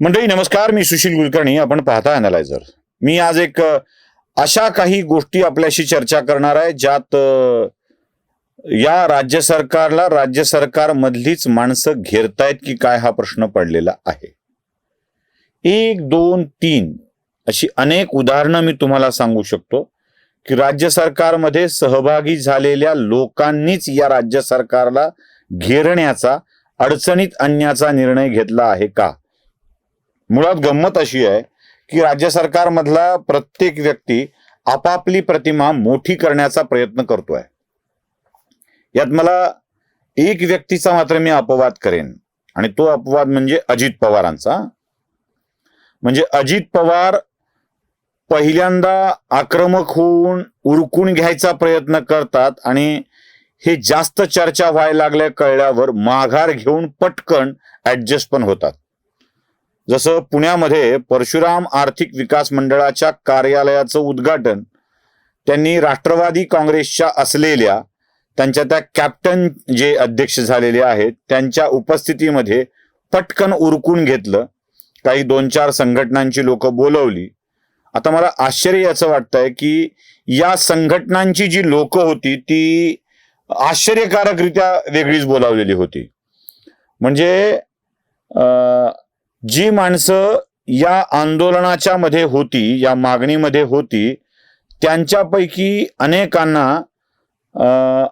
मंडळी नमस्कार मी सुशील कुलकर्णी आपण पाहता अनालायझर मी आज एक अशा काही गोष्टी आपल्याशी चर्चा करणार आहे ज्यात या राज्य सरकारला राज्य सरकारमधलीच माणसं घेरतायत की काय हा प्रश्न पडलेला आहे. एक दोन तीन अशी अनेक उदाहरणं मी तुम्हाला सांगू शकतो की राज्य सरकारमध्ये सहभागी झालेल्या लोकांनीच या राज्य सरकारला घेरण्याचा अडचणीत आणण्याचा निर्णय घेतला आहे का? मुळात गंमत अशी आहे की राज्य सरकारमधला प्रत्येक व्यक्ती आपापली प्रतिमा मोठी करण्याचा प्रयत्न करतोय. यात मला एक व्यक्तीचा मात्र मी अपवाद करेन आणि तो अपवाद म्हणजे अजित पवारांचा. म्हणजे अजित पवार पहिल्यांदा आक्रमक होऊन उरकून घ्यायचा प्रयत्न करतात आणि हे जास्त चर्चा व्हायला लागल्या कळल्यावर माघार घेऊन पटकन ऍडजस्ट पण होतात. जसं पुण्यामध्ये परशुराम आर्थिक विकास मंडळाच्या कार्यालयाचं उद्घाटन त्यांनी राष्ट्रवादी काँग्रेसच्या असलेल्या त्यांच्या त्या कॅप्टन जे अध्यक्ष झालेले आहेत त्यांच्या उपस्थितीमध्ये पटकन उरकून घेतलं काही दोन चार संघटनांची लोक बोलवली. आता मला आश्चर्य याचं वाटतंय की या संघटनांची जी लोक होती ती आश्चर्यकारकरित्या वेगळीच बोलावलेली होती. म्हणजे जी माणसं या आंदोलनाच्या मध्ये होती या मागणीमध्ये होती त्यांच्यापैकी अनेकांना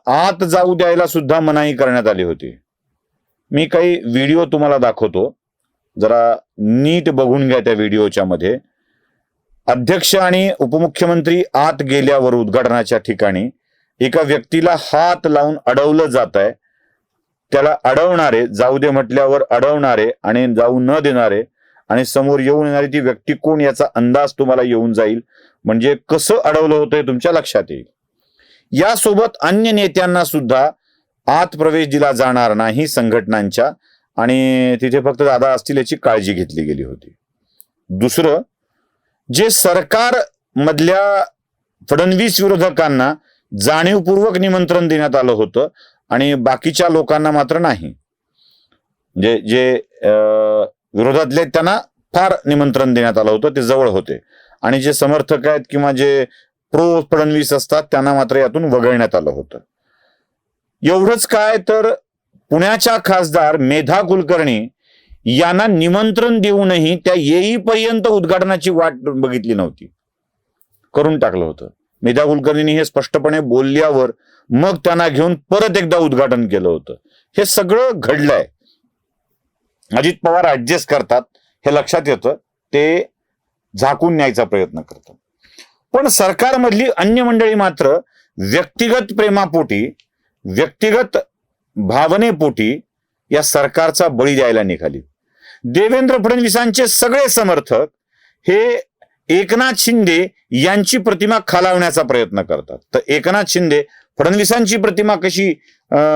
आत जाऊ द्यायला सुद्धा मनाई करण्यात आली होती. मी काही व्हिडिओ तुम्हाला दाखवतो. जरा नीट बघून घ्या त्या व्हिडिओच्या मध्ये. अध्यक्ष आणि उपमुख्यमंत्री आत गेल्यावर उद्घाटनाच्या ठिकाणी एका व्यक्तीला हात लावून अडवलं जात आहे त्याला अडवणारे जाऊ दे म्हटल्यावर अडवणारे आणि जाऊ न देणारे आणि समोर येऊन येणारी ती व्यक्ती कोण याचा अंदाज तुम्हाला येऊन जाईल. म्हणजे कसं अडवलं होतं हे तुमच्या लक्षात येईल. यासोबत अन्य नेत्यांना सुद्धा आत प्रवेश दिला जाणार नाही संघटनांच्या आणि तिथे फक्त दादा असतील याची काळजी घेतली गेली होती. दुसरं जे सरकार मधल्या फडणवीस विरोधकांना जाणीवपूर्वक निमंत्रण देण्यात आलं होतं आणि बाकीच्या लोकांना मात्र नाही. जे जे विरोधातले त्यांना फार निमंत्रण देण्यात आलं होतं ते जवळ होते. आणि जे समर्थक आहेत किंवा जे प्रो फडणवीस असतात त्यांना मात्र यातून वगळण्यात आलं होतं. एवढंच काय तर पुण्याच्या खासदार मेधा कुलकर्णी यांना निमंत्रण देऊनही त्या येईपर्यंत उद्घाटनाची वाट बघितली नव्हती. करून टाकलं होतं. मेधा कुलकर्णींनी हे स्पष्टपणे बोलल्यावर मग त्यांना घेऊन परत एकदा उद्घाटन केलं होतं. हे सगळं घडलंय. अजित पवार ऍडजस्ट करतात हे लक्षात येतं. ते झाकून न्यायचा प्रयत्न करतात. पण सरकारमधली अन्य मंडळी मात्र व्यक्तिगत प्रेमापोटी व्यक्तिगत भावनेपोटी या सरकारचा बळी द्यायला निघाली. देवेंद्र फडणवीसांचे सगळे समर्थक हे एकनाथ शिंदे यांची प्रतिमा खालावण्याचा प्रयत्न करतात. तर एकनाथ शिंदे फडणवीसांची प्रतिमा कशी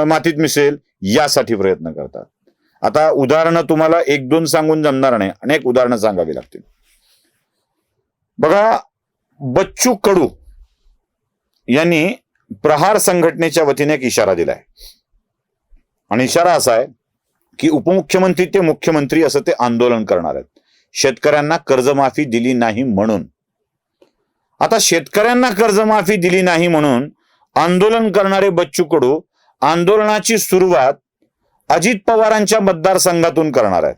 मातीत मिसेल यासाठी प्रयत्न करतात. आता उदाहरणं तुम्हाला एक दोन सांगून जमणार नाही. अनेक उदाहरणं सांगावी लागतील. बघा बच्चू कडू यांनी प्रहार संघटनेच्या वतीने एक इशारा दिलाय. आणि इशारा असा आहे की उपमुख्यमंत्री ते मुख्यमंत्री असं ते आंदोलन करणार आहेत. शेतकऱ्यांना कर्जमाफी दिली नाही म्हणून. आता शेतकऱ्यांना कर्जमाफी दिली नाही म्हणून आंदोलन करणारे बच्चू कडू आंदोलनाची सुरुवात अजित पवारांच्या मतदारसंघातून करणार आहेत.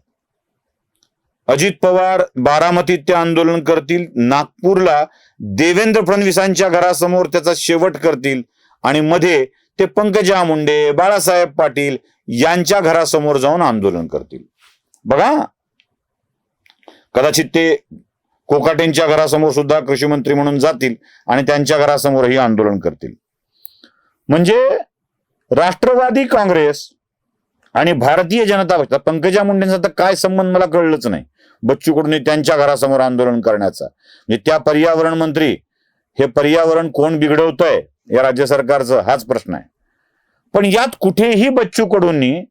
अजित पवार बारामतीत ते आंदोलन करतील नागपूरला देवेंद्र फडणवीसांच्या घरासमोर त्याचा शेवट करतील आणि मध्ये ते पंकजा मुंडे बाळासाहेब पाटील यांच्या घरासमोर जाऊन आंदोलन करतील. बघा कदाचित ते कोकाटेंच्या घरासमोर सुद्धा कृषी मंत्री म्हणून जातील आणि त्यांच्या घरासमोरही आंदोलन करतील. म्हणजे राष्ट्रवादी काँग्रेस आणि भारतीय जनता पक्ष पंकजा मुंडेंचा तर काय संबंध मला कळलंच नाही. बच्चू कडून त्यांच्या घरासमोर आंदोलन करण्याचा. म्हणजे त्या पर्यावरण मंत्री हे पर्यावरण कोण बिघडवतंय या राज्य सरकारचं हाच प्रश्न आहे. पण यात कुठेही बच्चू कडूंनी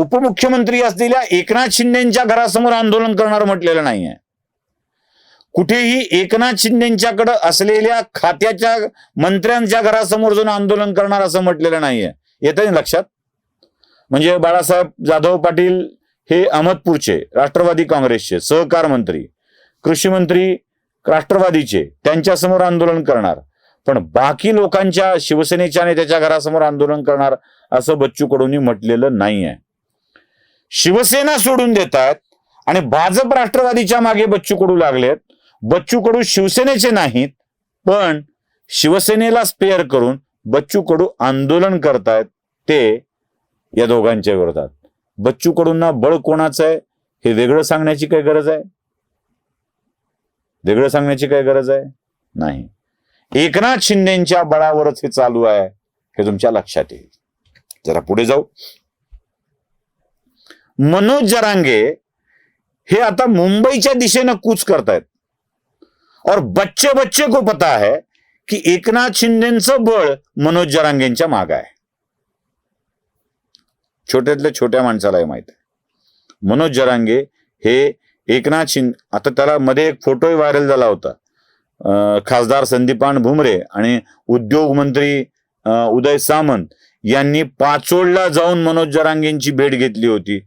उपमुख्यमंत्री असलेल्या एकनाथ शिंदेच्या घरासमोर आंदोलन करणार म्हटलेलं नाहीये. कुठेही एकनाथ शिंदेच्याकडे असलेल्या खात्याच्या मंत्र्यांच्या घरासमोर जाऊन आंदोलन करणार असं म्हटलेलं नाहीये. येतं लक्षात? म्हणजे बाळासाहेब जाधव पाटील हे अहमदपूरचे राष्ट्रवादी काँग्रेसचे सहकार मंत्री कृषी मंत्री राष्ट्रवादीचे त्यांच्यासमोर आंदोलन करणार. पण बाकी लोकांच्या शिवसेनेच्या नेत्याच्या घरासमोर आंदोलन करणार असं बच्चू कडूंनी म्हटलेलं नाही आहे शिवसेना सोडून देतात आणि भाजप राष्ट्रवादीच्या मागे बच्चू कडू लागलेत. बच्चू कडू शिवसेनेचे नाहीत पण शिवसेनेला स्पेअर करून बच्चू कडू आंदोलन करतायत ते या दोघांच्या विरोधात. बच्चू कडूंना बळ कोणाचं आहे हे वेगळं सांगण्याची काय गरज आहे? वेगळं सांगण्याची काय गरज आहे? नाही. एकनाथ शिंदेच्या बळावरच हे चालू आहे हे तुमच्या लक्षात येईल. जरा पुढे जाऊ. मनोज जरांगे हे आता मुंबईच्या दिशेनं कूच करतायत. और बच्चे बच्चे को पता है की एकनाथ शिंदेचं बळ मनोज जरांगेंच्या माग आहे. छोट्यातल्या छोट्या माणसालाही माहीत आहे. मनोज जरांगे हे एकनाथ शिंदे आता त्याला मध्ये एक फोटोही व्हायरल झाला होता. खासदार संदीपान भुमरे आणि उद्योग मंत्री उदय सामंत यांनी पाचोडला जाऊन मनोज जरांगेंची भेट घेतली होती.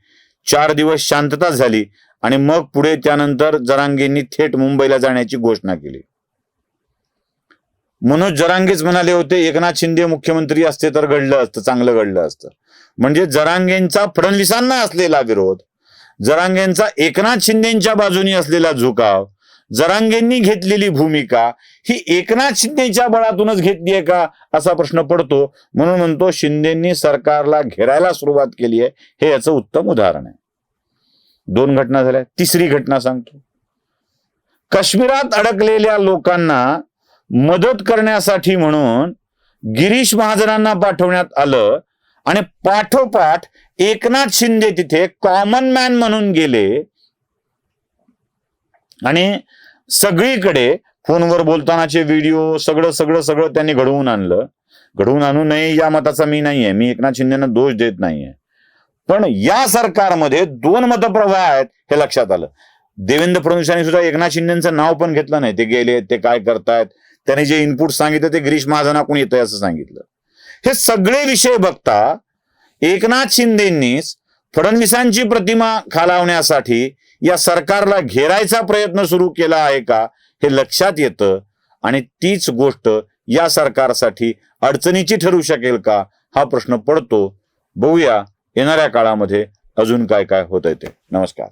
चार दिवस शांतता झाली आणि मग पुढे त्यानंतर जरांगेंनी थेट मुंबईला जाण्याची घोषणा केली. मनोज जरांगेच म्हणाले होते एकनाथ शिंदे मुख्यमंत्री असते तर घडलं असतं चांगलं घडलं असतं. म्हणजे जरांगेंचा फडणवीसांना असलेला विरोध जरांगेंचा एकनाथ शिंदेच्या बाजूनी असलेला झुकाव जरांगेंनी घेतलेली भूमिका ही एकनाथ शिंदेच्या बळातूनच घेतली आहे का असा प्रश्न पडतो. म्हणून म्हणतो शिंदेंनी सरकारला घेरायला सुरुवात केली आहे. हे याचं उत्तम उदाहरण आहे. दोन घटना झाल्या. तिसरी घटना सांगतो. काश्मीरात अडकलेल्या लोकांना मदत करण्यासाठी म्हणून गिरीश महाजनांना पाठवण्यात आलं आणि पाठोपाठ एकनाथ शिंदे तिथे कॉमन मॅन म्हणून गेले. आणि सगळीकडे फोनवर बोलतानाचे व्हिडिओ सगळं सगळं सगळं त्यांनी घडवून आणलं. घडवून आणू नये या मताचा मी नाहीये. मी एकनाथ शिंदेना दोष देत नाहीये. पण या सरकारमध्ये दोन मतप्रवाह आहेत हे लक्षात आलं. देवेंद्र फडणवीसांनी सुद्धा एकनाथ शिंदेचं नाव पण घेतलं नाही. ते गेले ते काय करतायत? त्यांनी जे इनपुट सांगितलं ते गिरीश महाजनाकडून येतंय असं सांगितलं. हे सगळे विषय बघता एकनाथ शिंदेंनीच फडणवीसांची प्रतिमा खालावण्यासाठी या सरकारला घेरायचा प्रयत्न सुरू केला आहे का हे लक्षात येतं? आणि तीच गोष्ट या सरकारसाठी अडचणीची ठरू शकेल का? हा प्रश्न पडतो. बघूया येणाऱ्या काळामध्ये अजून काय काय होत ते. नमस्कार.